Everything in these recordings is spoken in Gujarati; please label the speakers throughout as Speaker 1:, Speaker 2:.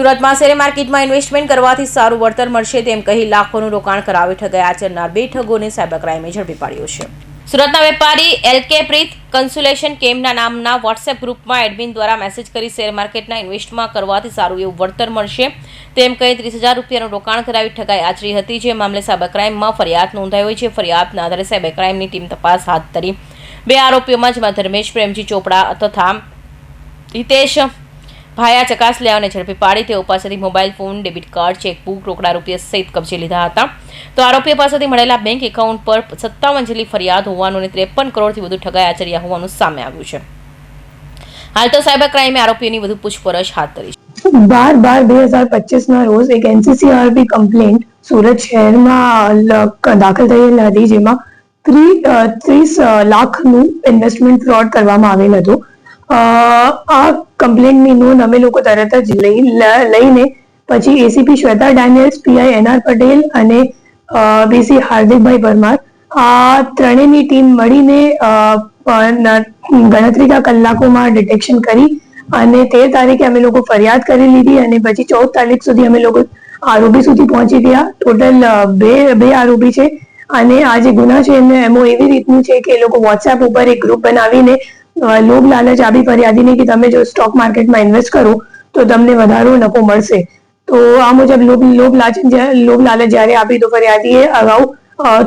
Speaker 1: સુરતમાં શેર માર્કેટમાં ઇન્વેસ્ટમેન્ટ કરવાથી સારું વળતર મળશે તેમ કહી લાખોનું રોકાણ કરાવી ઠગાઈ આચરનાર બે ઠગોને સાયબર ક્રાઇમે ઝડપી પાડ્યો છે. સુરતના વેપારી એલકે પ્રીત કન્સ્યુલેશન કેમ્પના નામના વોટ્સએપ ગ્રુપમાં એડમિન દ્વારા મેસેજ કરી શેર માર્કેટના ઇન્વેસ્ટમાં કરવાથી સારું એવું વળતર મળશે તેમ કહી ત્રીસ હજાર રૂપિયાનું રોકાણ કરાવી ઠગાઈ આચરી હતી, જે મામલે સાયબર ક્રાઇમમાં ફરિયાદ નોંધાઈ હોય છે. ફરિયાદના આધારે સાયબર ક્રાઇમની ટીમ તપાસ હાથ ધરી. બે આરોપીઓમાં જેમાં ધર્મેશ પ્રેમજી ચોપડા તથા હિતેશ ભાયા ચકાસલિયાઓને ઝડપી પાડી તેઓ પાસેથી mobile phone, debit card, chequebook, રોકડા રૂપિયા સહિત કબજે લીધા હતા. તો આરોપીઓ પાસેથી મળેલા બેંક એકાઉન્ટ પર સત્તાવન જેટલી ફરિયાદ હોવાનું અને ત્રેપન કરોડથી વધુ ઠગાઈ આચર્યા હોવાનું સામે આવ્યું છે. હાલ તો સાયબર ક્રાઇમે આરોપીઓની વધુ પૂછપરછ હાથ ધરી છે.
Speaker 2: બાર બાર બે હજાર પચીસના રોજ એક એનસીસીઆરબી કમ્પ્લેન્ટ સુરત શહેરમાં દાખલ થયેલ હતી, જેમાં ત્રી ત્રીસ લાખનું ઇન્વેસ્ટમેન્ટ ફ્રોડ કરવામાં આવેલ હતું. આ કમ્પ્લેન્ટની નોંધ અમે લોકો તરત જ લઈ લઈને પછી ACP Shweta Daniels PI NR Patel અને બીસી હાર્દિકભાઈ પરમાર, આ ત્રણેયની ટીમ મળીને ગણતરીના કલાકોમાં ડિટેક્શન કરી અને તેર તારીખે અમે લોકો ફરિયાદ કરી લીધી અને પછી ચૌદ તારીખ સુધી અમે લોકો આરોપી સુધી પહોંચી ગયા. ટોટલ બે બે આરોપી છે અને આ જે ગુના છે એમને એમો એવી રીતનું છે કે એ લોકો વોટ્સએપ ઉપર એક ગ્રુપ બનાવીને લોભ, લાલચ આપી ફરિયાદીની કે તમે જો સ્ટોક માર્કેટમાં ઇન્વેસ્ટ કરો, તો તમને વધારો નફો મળશે. તો આ મુજબ લોભ લોભ, લાલચ લોભ, લાલચ જ્યારે આપી તો ફરિયાદીએ અગાઉ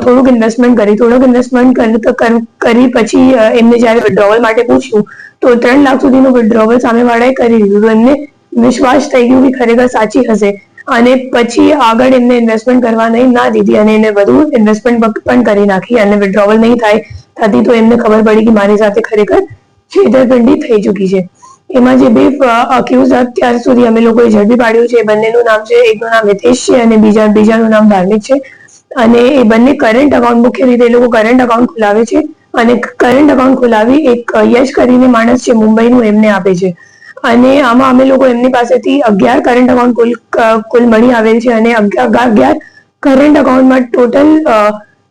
Speaker 2: થોડુંક ઇન્વેસ્ટમેન્ટ કરી. થોડુંક ઇન્વેસ્ટમેન્ટ કરી પછી એમને જ્યારે વિડ્રોવલ માટે પૂછ્યું, તો ત્રણ લાખ સુધીનું વિડ્રોવલ સામેવાળાએ કરી દીધું. એમને વિશ્વાસ થઈ ગયો કે ખરેખર સાચી હશે. અને પછી આગળ એમને ઇન્વેસ્ટમેન્ટ કરવા નહીં, ના દીધી અને એને વધુ ઇન્વેસ્ટમેન્ટ પણ કરી નાખી અને વિડ્રોવલ નહીં થાય. થતી તો એમને ખબર પડી કે મારી સાથે ખરેખર છેતરપિંડી થઈ ચૂકી છે. એમાં જે બે અક્યુઝ અત્યાર સુધી અમે લોકોએ ઝડપી પાડ્યું છે. બંનેનું નામ છે, એકનું નામ હિતેશ છે અને બીજા, બીજાનું નામ ધાર્મિક છે. અને એ બંને કરંટ અકાઉન્ટ મુખ્ય રીતે એ લોકો કરંટ અકાઉન્ટ ખોલાવે છે. અને કરંટ અકાઉન્ટ ખોલાવી એક યશ કરીને માણસ છે, મુંબઈનું એમને આપે છે. અને આમાં અમે લોકો એમની પાસેથી અગિયાર કરંટ અકાઉન્ટ કુલ કુલ મળી આવેલ છે અને અગિયાર કરંટ અકાઉન્ટમાં ટોટલ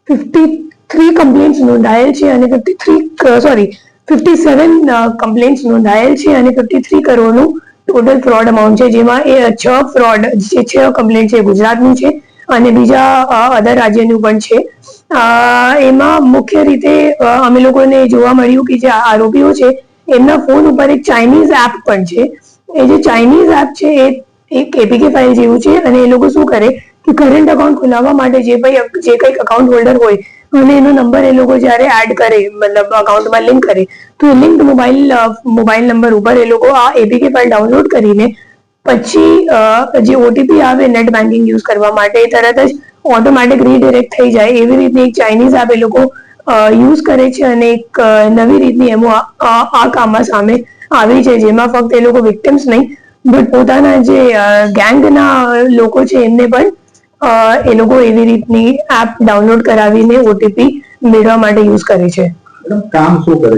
Speaker 2: ફિફ્ટી થ્રી કમ્પ્લેન્ટ્સ નોંધાયેલ છે અને fifty three sorry fifty seven complaints નોંધાયેલ છે અને ફિફ્ટી થ્રી કરોડનું ટોટલ ફ્રોડ અમાઉન્ટ છે. જેમાં એ છ ફ્રોડ જે છ કમ્પ્લેન્ટ છે ગુજરાતનું છે અને બીજા અધર રાજ્યનું પણ છે. એમાં મુખ્ય રીતે અમે લોકોને જોવા મળ્યું કે જે આરોપીઓ છે, એમના ફોન ઉપર એક ચાઇનીઝ એપ પણ છે. એ જે ચાઇનીઝ એપ છે એ એક એપીકે ફાઇલ જેવું છે અને એ લોકો શું કરે કે કરંટ અકાઉન્ટ ખોલાવવા માટે જે ભાઈ, જે કંઈક અકાઉન્ટ હોલ્ડર હોય અને એનો નંબર એ લોકો જ્યારે એડ કરે, મતલબ અકાઉન્ટમાં લિંક કરે, તો એ લિંક મોબાઈલ મોબાઈલ નંબર ઉપર એ લોકો આ એપીકે ફાઇલ ડાઉનલોડ કરીને પછી જે ઓટીપી આવે નેટ બેન્કિંગ યુઝ કરવા માટે તરત જ ઓટોમેટિક રીડિરેક્ટ થઈ જાય. એવી રીતની એક ચાઇનીઝ એપ એ લોકો યુઝ કરે છે અને એક નવી રીતની એમો આ- કામમાં સામે આવી છે, જેમાં ફક્ત એ લોકો વિક્ટિમ્સ નહીં બટ પોતાના જે ગેંગના લોકો છે એમને પણ એ લોકો એવી રીતની એપ ડાઉનલોડ કરાવીને ઓટીપી મેળવવા માટે યુઝ કરે છે.
Speaker 3: કામ શું કરે